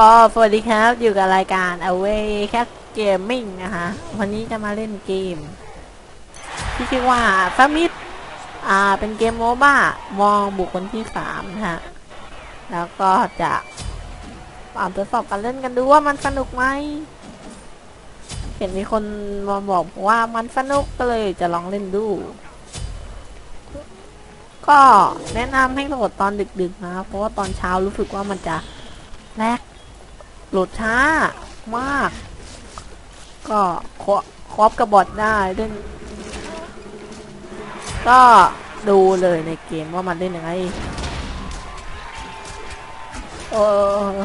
อ๋อสวัสดีครับ อยู่กับรายการ Away Cat Gaming นะคะวันนี้จะมาเล่นเกม ที่ชื่อว่าฟามิดอ่า เป็นเกมโมบ้ามองบุคคลที่สามนะฮะ แล้วก็จะอ่านทดสอบการเล่นกันดูว่ามันสนุกไหม เห็นมีคนมาบอกว่ามันสนุกก็เลยจะลองเล่นดู ก็แนะนำให้โหลดตอนดึกๆนะ เพราะว่าตอนเช้ารู้สึกว่ามันจะแลก หลดช้ามาก ก็ครครอบกับบอทได้เล่นก็ดูเลยในเกมว่ามันเล่นยังไงเออ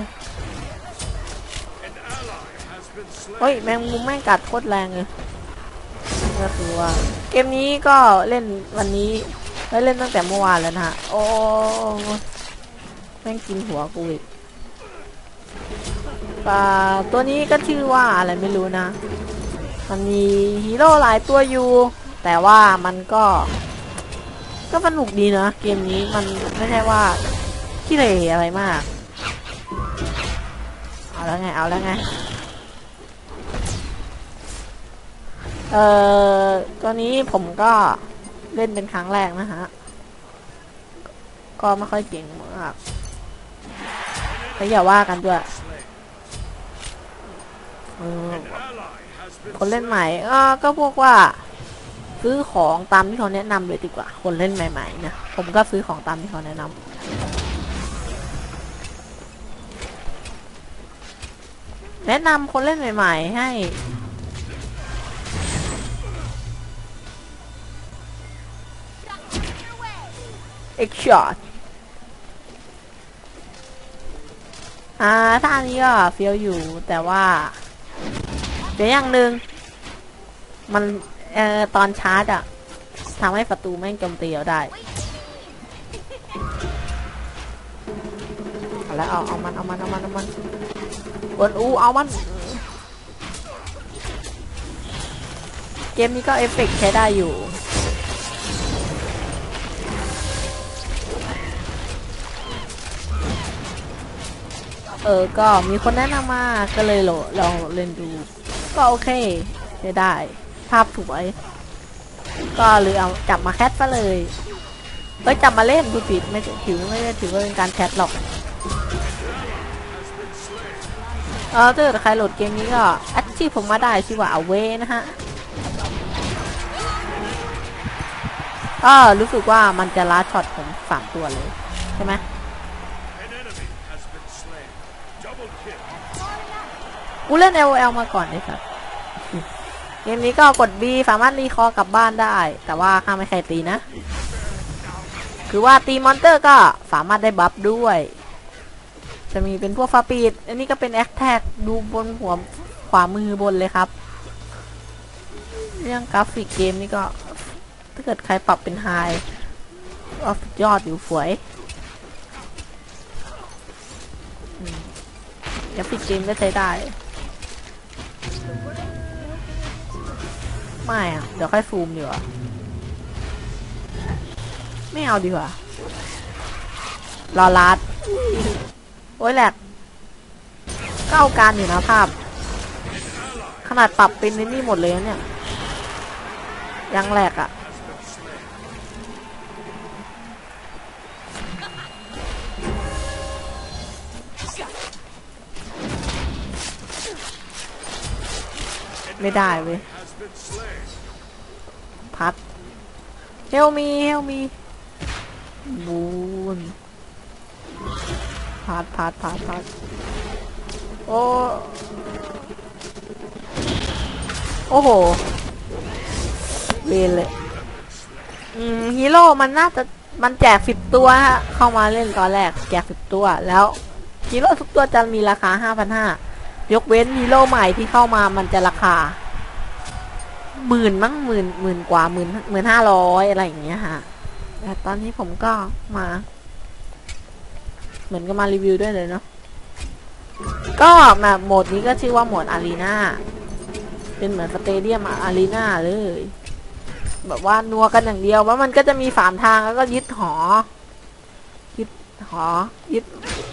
เฮ้ยแมงมุมแม่งกัดโคตรแรงเลยก็คือว่าเกมนี้ก็เล่นวันนี้ได้เล่นตั้งแต่เมื่อวานแล้วนะฮะโอ้แม่งกินหัวกูอีก ตัวนี้ก็ชื่อว่าอะไรไม่รู้นะ มันมีฮีโร่หลายตัวอยู่ แต่ว่ามันก็ ก็สนุกดีนะเกมนี้มันไม่ใช่ว่าขี้เหร่อะไรมาก เอาแล้วไง เอาแล้วไง เอ่อ ตัวนี้ผมก็เล่นเป็นครั้งแรกนะฮะ ก็ไม่ค่อยเก่งมากแต่อย่าว่ากันด้วย คนเล่นใหม่ก็พวกว่า ซื้อของตามที่เขาแนะนำเลยดีกว่า คนเล่นใหม่ๆนะผมก็ซื้อของตามที่เขาแนะนำแนะนำคนเล่นใหม่ ๆ ให้ เอ็กช็อต อ่าท่านี้ก็เฟี้ยวอยู่แต่ว่า เดี๋ยวอย่างหนึ่งมันเอ่อตอนชาร์จอะทำให้ประตูแม่งโจมตีเราได้เอาแล้วเอาเอามันเอามันเอามันเอามันบนอูเอามัน เกมนี้ก็เอฟเฟกต์ใช้ได้อยู่เออ ก็มีคนแนะนำมา ก็เลยโหลดลองเล่นดู ก็โอเคใช้ได้ ภาพสวย ก็เลยเอาจับมาแคทซะเลยเอ้ยจับมาเล่นดูผิดไม่ถือไม่ได้ถือว่าเป็นการแคทหรอกเออถ้าเกิดใครโหลดเกมนี้ก็แอดชื่อผมมาได้ชื่อว่าเอาเวนะฮะก็รู้สึกว่ามันจะล้าช็อตผมสามตัวเลย ใช่ไหม กูเล่น LOL มาก่อนเลยครับเกมนี้ก็กด B สามารถรีคอร์กลับบ้านได้ แต่ว่าห้ามไม่ใครตีนะ คือว่าตีมอนเตอร์ก็สามารถได้บัฟด้วย จะมีเป็นพวกฟาปีด อันนี้ก็เป็นแอคแท็กดูบนหัวขวามือบนเลยครับ เรื่องกราฟิกเกมนี่ก็ ถ้าเกิดใครปรับเป็นไฮก็สุดยอดอยู่สวยอืมกราฟิกเกมก็ใช้ได้ ไม่อะเดี๋ยวค่อยซูมดีกว่าไม่เอาดีกว่ารอลัดโอ้ยแหลกก็เอาการอยู่นะภาพ ขนาดปรับเป็นนนี่หมดเลยเนี่ย ยังแหลกอะ่ะไม่ได้เว้ย พัดเฮลมีเฮลมีบูนพัดพัดพัดพัดโอ้โอ้โหเวนเลยอืมฮีโร่มันน่าจะมันแจกสิบตัวฮะเข้ามาเล่นตอนแรก แจกสิบตัวแล้วฮีโร่ทุกตัวจะมีราคาห้าพันห้ายกเว้นฮีโร่ใหม่ที่เข้ามามันจะราคา หมื่นมั้งหมื่นหมื่นกว่าหมื่นหมื่นห้าร้อยอะไรอย่างเงี้ยฮะแต่ตอนนี้ผมก็มา เหมือนกับมารีวิวด้วยเลยเนาะก็แบบโหมดนี้ก็ชื่อว่าโหมดอารีนาเป็นเหมือนสเตเดียมอารีนาเลย แบบว่านัวกันอย่างเดียวว่ามันก็จะมีสามทางแล้วก็ยึดหอ ยึดหอ ยึด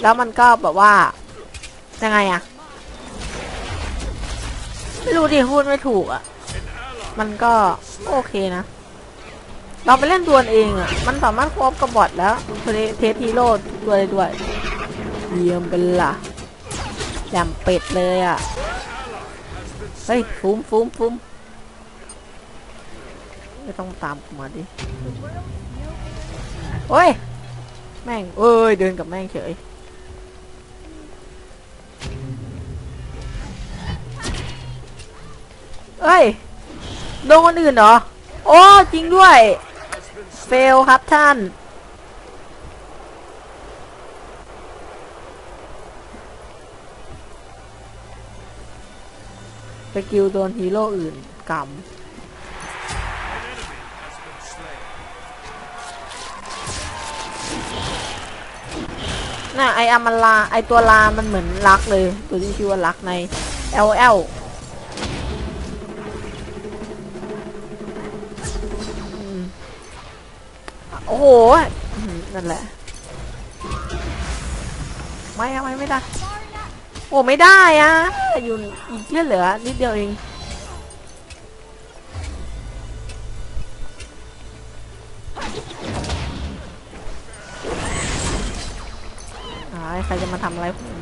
แล้วมันก็แบบว่ายังไงอะไม่รู้ดิพูดไม่ถูกอะ มันก็โอเคนะ เราไปเล่นตัวเองอะมันสามารถควบกับบอทแล้วเทเทสฮีโร่ตัวได้วยเยี่ยมเป็นล่ะแจมเป็ดเลยอะเฮ้ยฟุ้มฟุ้มฟุ้มไม่ต้องตามกมาดิ โอ้ย แม่ง เอ้ย เดินกับแม่งเฉยเอ้ย โดนคนอื่นเหรอ โอ้ จริงด้วย เฟลครับท่าน สกิลโดนฮีโร่อื่นกำน่ะไออามันลาไอตัวลามันเหมือนรักเลย ตัวที่ชื่อว่ารักใน LL โหอื้อหือนั่นแหละ ไม่ทำไมไม่ได้ โอ้ไม่ได้อะอยู่อีกเลือดเหลือนิดเดียวเอง อ่าใครจะมาทำอะไรผม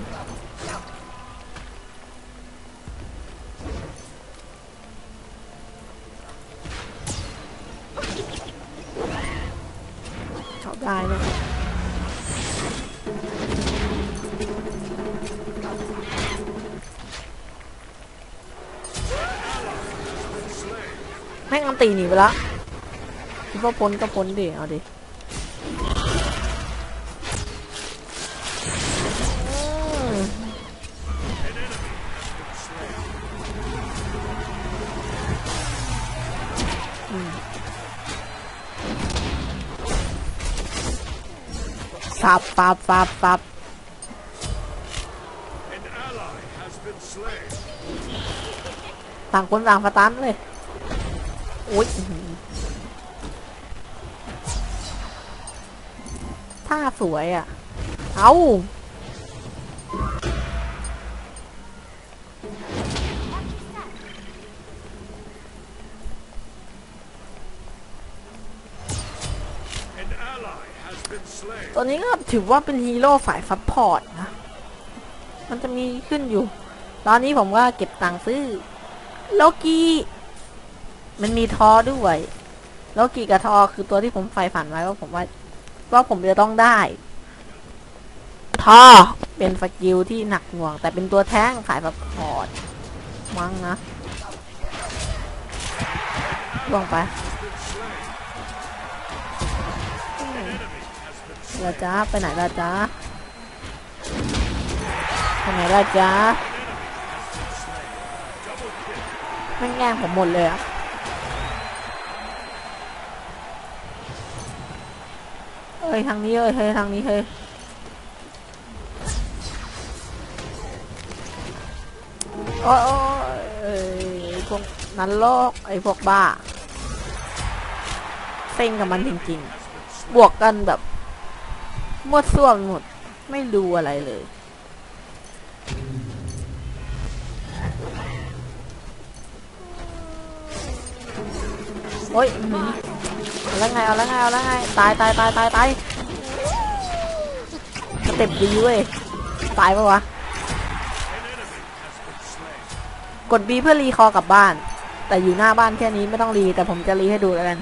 ล้วคิดว่าพ้นก็พ้นดิ เอาดิอืมอืมฟับฟับฟับฟับต่างคนต่างฟาตันเลย อ๊ยอื้อหือท่าสวยอะ เอาตัวนี้ก็ถือว่าเป็นฮีโร่ฝ่ายซัพพอร์ตนะ มันจะมีขึ้นอยู่ ตอนนี้ผมก็เก็บตังค์ซื้อ โลกี้ มันมีทอด้วยโลกีกับทอคือตัวที่ผมใฝ่ฝันไว้ว่าผมว่าว่าผมจะต้องได้ ทอเป็นสกิลที่หนักหน่วง แต่เป็นตัวแท้งสายซัพพอร์ตมั้งนะลงไปละจ้าไปไหนละจ้าไปไหนละจ้าแม่งแย่งผมหมดเลยอะ เอ้ยทางนี้เอ้ยเฮ้ยทางนี้เฮ้ยโอ้ยโอ้ยเอ้ยพวกนั้นโลกไอ้พวกบ้าเซ็งกับมันจริงๆ บวกกันแบบมวดส่วมหมด ไม่ดูอะไรเลยโอ้ย แล้วไงเอาแล้วไงเอาแล้วไงตายตายตายตายตายสเต็ปดีเว้ยตายปะวะกด B เพื่อรีคอกลับบ้าน แต่อยู่หน้าบ้านแค่นี้ไม่ต้องรีแต่ผมจะรีให้ดูแล้วกัน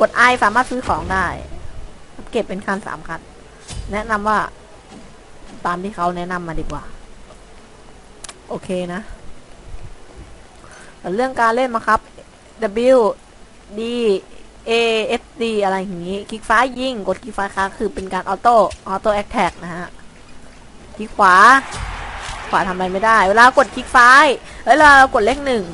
กด I สามารถซื้อของได้ เก็บเป็นคันสามคันแนะนำว่า ตามที่เขาแนะนำมาดีกว่า โอเคนะเรื่องการเล่นมาครับ W D A S D อะไรอย่างนี้ คลิกซ้ายยิง กดคลิกซ้ายค้างคือเป็นการออโต้ออโต้แอคแท็กนะฮะ คลิกขวา ขวาทำอะไรไม่ได้ เวลากดคลิกซ้ายเวลาเรากดเลขหนึ่ง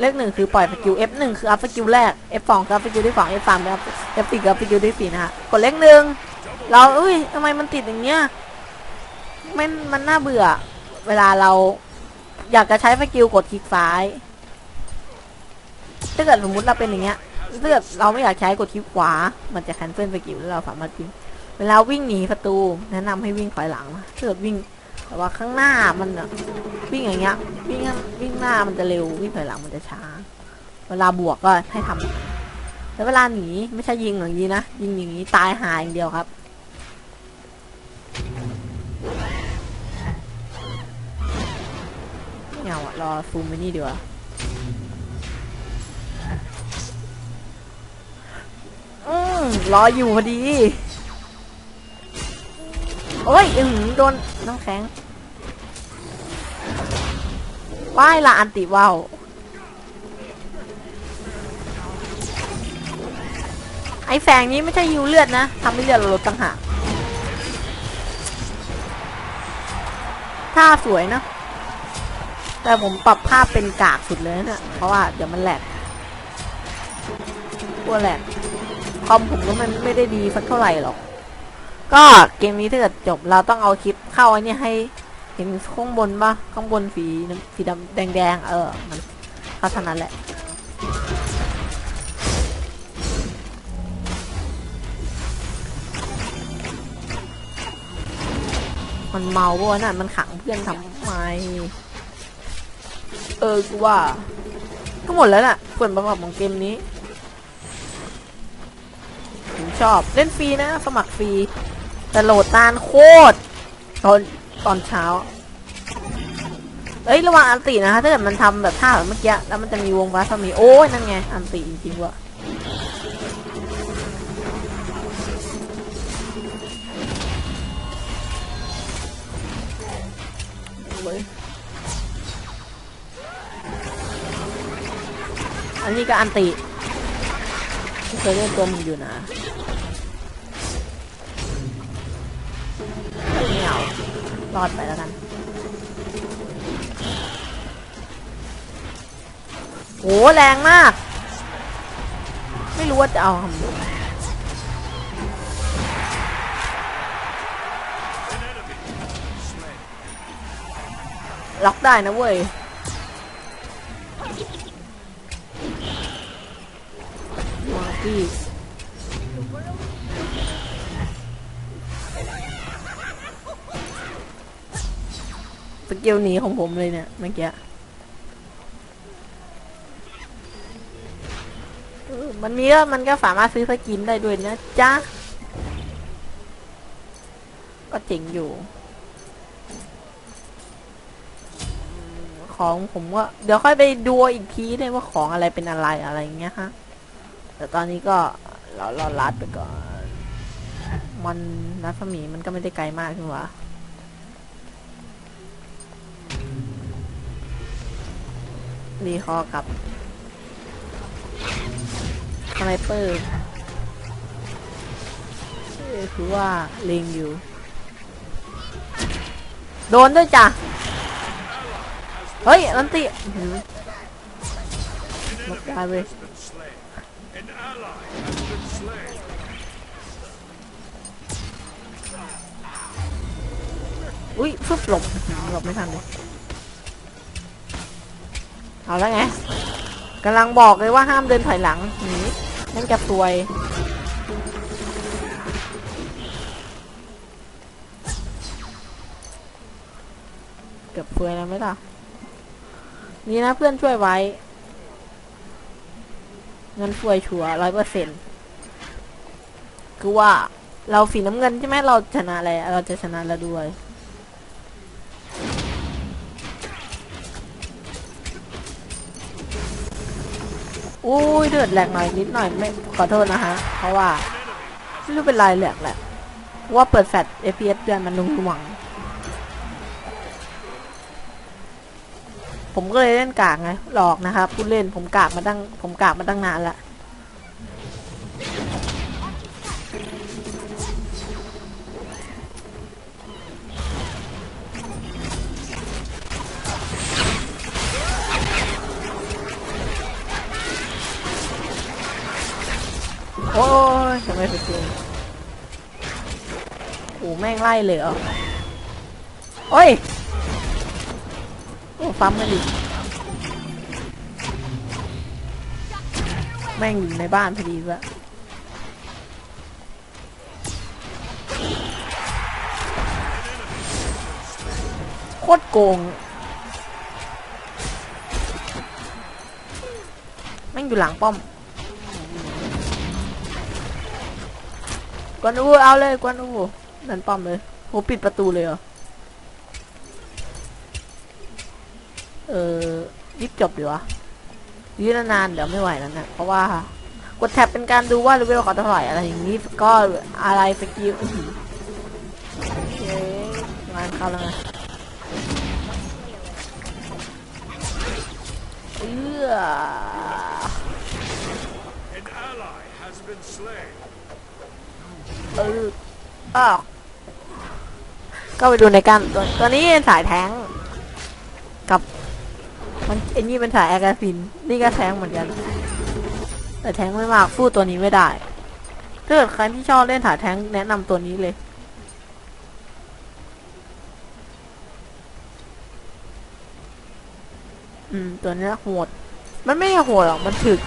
เลขหนึ่งคือปล่อยสกิล F หนึ่งคืออัพสกิลแรก F สองคืออัพสกิลที่สอง F สามคือ F สี่คืออัพสกิลที่สี่นะฮะ กดเลขหนึ่งเราเอ้ยทำไมมันติดอย่างเงี้ย มันมันน่าเบื่อ เวลาเราอยากจะใช้สกิลกดคลิกซ้าย ถ้าเกิดสมมติเราเป็นอย่างเงี้ย ถ้าเกิดเราไม่อยากใช้กดคลิกขวา มันจะแคนเซิลสกิลแล้วเราสามารถวิ่งเวลาวิ่งหนีประตูแนะนำให้วิ่งถอยหลังนะถ้าเกิดวิ่งแต่ว่าข้างหน้ามันอะวิ่งอย่างเงี้ยวิ่งวิ่งหน้ามันจะเร็ววิ่งถอยหลังมันจะช้า เวลาบวกก็ให้ทำแล้วเวลาหนีไม่ใช่ยิงอย่างนี้นะยิงอย่างนี้ตายหายอย่างเดียวครับไม่เอาอะรอซูมไปนี่ดีกว่า อืมรออยู่พอดี โอ้ยอืมโดนน้ำแข็งว่ายละอันติว่าวไอแฝงนี้ไม่ใช่ยิวเลือดนะทำให้เลือดเราลดต่างหากท่าสวยนะ แต่ผมปรับภาพเป็นกากสุดเลยนะเนี่ยเพราะว่าเดี๋ยวมันแหลกกลัวแหลก คอมผมก็มันไม่ได้ดีสักเท่าไหร่หรอก ก็เกมนี้ถ้าเกิดจบเราต้องเอาคลิปเข้าไอ้นี่ให้ เห็นข้างบนปะข้างบนสีสีดำแดงๆเออมันเข้าเท่านั้นแหละมันเมาปะวะน่ะ มันขังเพื่อนทำไม เออ กูว่า ก็หมดแล้วน่ะส่วนประกอบของเกมนี้ ชอบเล่นฟรีนะ สมัครฟรี แต่โหลดนานโคตรตอนตอนเช้าเอ้ยระวังอันตินะคะถ้าเกิดมันทำแบบท่าแบบเมื่อกี้แล้วมันจะมีวงบาสมีโอ้ยนั่นไงอันติจริงๆวะเว้ยอันนี้ก็อันติเคยเล่นตัวมึงอยู่นะ ไม่เอารอดไปแล้วกันโหแรงมาก ไม่รู้ว่าจะเอาทำล็อกได้นะเว้ยมาพี่ สกิลหนีของผมเลยเนี่ยเมื่อกี้มันมีก็มันก็สามารถซื้อสกินได้ด้วยนะจ๊ะ ก็เจ๋งอยู่ ของผมว่าเดี๋ยวค่อยไปดูอีกทีได้ว่าของอะไรเป็นอะไรอะไรอย่างเงี้ยฮะ แต่ตอนนี้ก็เราเราลัดไปก่อน มันนัสมีมันก็ไม่ได้ไกลมากใช่ไหม มีคอกับสไนเปอร์คือว่าเลงอยู่ โดนด้วยจ้ะ เฮ้ยลันตีหมดได้เว้ยอุ้ยฟึบหลบหลบไม่ทันเลย เอาแล้วไงกำลังบอกเลยว่าห้ามเดินถอยหลังหนีนั่นจะซวย เกือบซวยแล้วไหมล่ะ นี่นะเพื่อนช่วยไว้ เงินช่วยชัวร้อยเปอร์เซ็นต์คือว่าเราสีน้ำเงินใช่ไหมเราชนะแล้วเราจะชนะแล้วด้วย อุ้ยเดือดแหลกหน่อยนิดหน่อยไม่ขอโทษนะฮะ เพราะว่าไม่รู้เป็นไรแหลกแหละว่าเปิดแฟลช FPS เดือนมันนุ่งหน่วงผมก็เลยเล่นกากไงหลอกนะครับผู้เล่นผมกากมาตั้งผมกากมาตั้งนานละ โอ้แม่งไล่เลยเหรอโอ้ยโอ้ฟัมกันดิแม่งอยู่ในบ้านพอดีวะโคตรโกงแม่งอยู่หลังป้อมกวนอูเอาเลยกวนอู ดันป้อมเลยโหปิดประตูเลยเหรอ เออรีบจบดีวะยืนนานๆเดี๋ยวไม่ไหวแล้วนะเพราะว่ากดแท็บเป็นการดูว่าเลเวลเขาเท่าไหร่อะไรอย่างนี้ก็อะไรสกิลอื้อหือโอเคงานเข้าแล้วไงเอื้อเอออ้าว ก็ไปดูในกันตัวตัวนี้เป็นสายแทงกับ มันไอ้นี่เป็นสายแอคาซิน นี่ก็แทงเหมือนกัน แต่แทงไม่มากฟู้ตัวนี้ไม่ได้ถ้าเกิดใครที่ชอบเล่นสายแทงแนะนำตัวนี้เลยอืมตัวนี้โหด มันไม่โหดหรอก มันถึก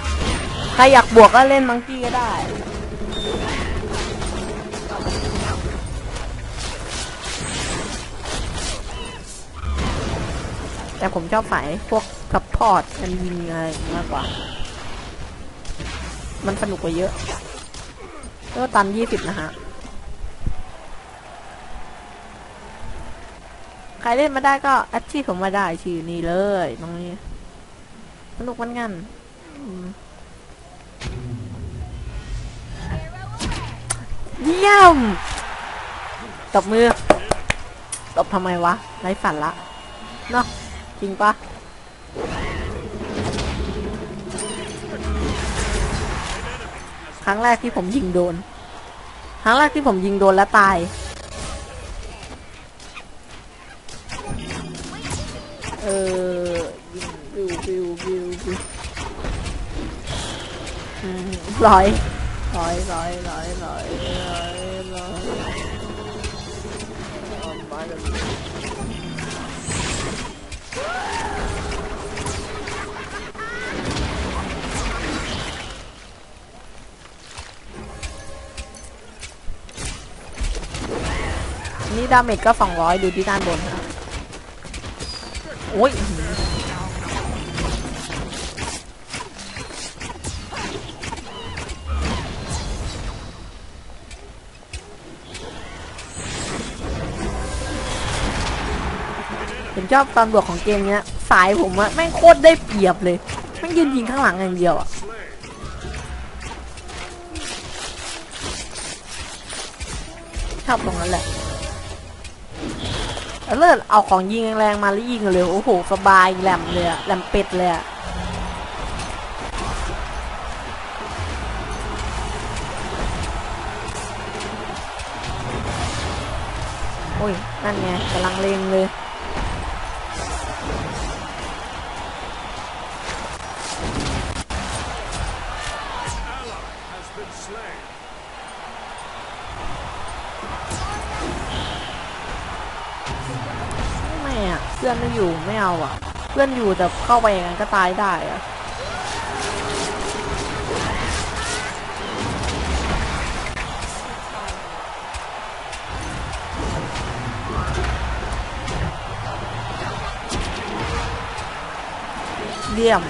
ใครอยากบวกก็เล่นมังกี้ก็ได้ แต่ผมชอบฝ่ายพวกซัพพอร์ตกันยิงอะไรมากกว่า มันสนุกกว่าเยอะก็ตันยี่สิบนะฮะ ใครเล่นมาได้ก็แอดชี่ผมมาได้ชื่อนี้เลยตรงนี้ สนุกมันงันเยี่ยมตบมือตบทำไมวะไร้ฝันละเนาะ จริงปะครั้งแรกที่ผมยิงโดน ครั้งแรกที่ผมยิงโดนแล้วตาย เออบิวบิวบิวบิวอืมร้อยร้อยร้อยร้อยร้อยร้อยร้อย เอามาเดี๋ยวนี่ดาเมจก็ 200 ดูที่ด้านบนโอ้ยอื้อหือผมชอบตอนบวกของเกมเนี้ย สายผมอะแม่งโคตรได้เปรียบเลยแม่งยืนยิงข้างหลังอย่างเดียวอะชอบตรงนั้นแหละ เลิศเอาของยิงแรงๆมาแล้วยิงเร็วโอ้โหสบายแหลมเลยอะแหลมเป็ดเลยอะโอ้ยนั่นไงกำลังเลงเลย เอาอะเพื่อนอยู่แต่เข้าไปอย่างนั้นก็ตายได้อะเลี่ยม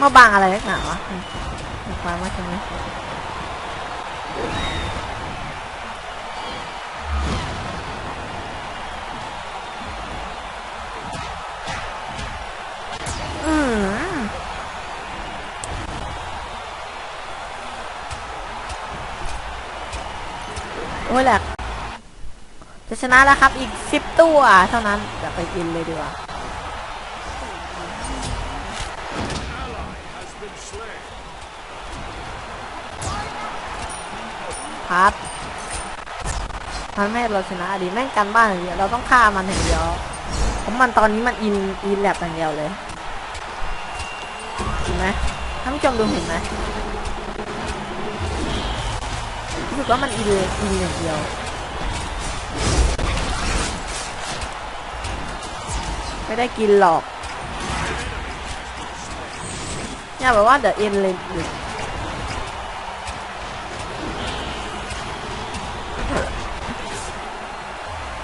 มาบางอะไรนักหนาวะมาบางมากจังเล อ้ยแหลกจะชนะแล้วครับ อีกสิบตัวเท่านั้นจะไปกินเลยดีกว่าพัดมันไม่ให้เราชนะดิแม่งกันบ้านอย่างเดียวเราต้องฆ่ามันอย่างเดียวเพราะมันตอนนี้มันอินอินแลบอย่างเดียวเลยเห็นไหมท่านผู้ชมดูเห็นไหม รู้สึกว่ามันอีเดอีอย่างเดียวไม่ได้กินหรอกเนี่ยแบบว่าเดี๋ยวเอ็นเลย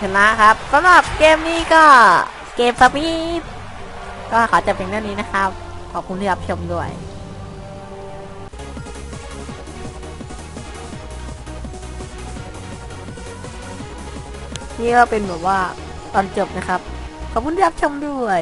ชนะครับสำหรับเกมนี้ก็เกมสปีดก็ขอจบเพียงเท่านี้นะครับ ขอบคุณที่รับชมด้วย นี่ก็เป็นแบบว่าตอนจบนะครับ ขอบคุณที่รับชมด้วย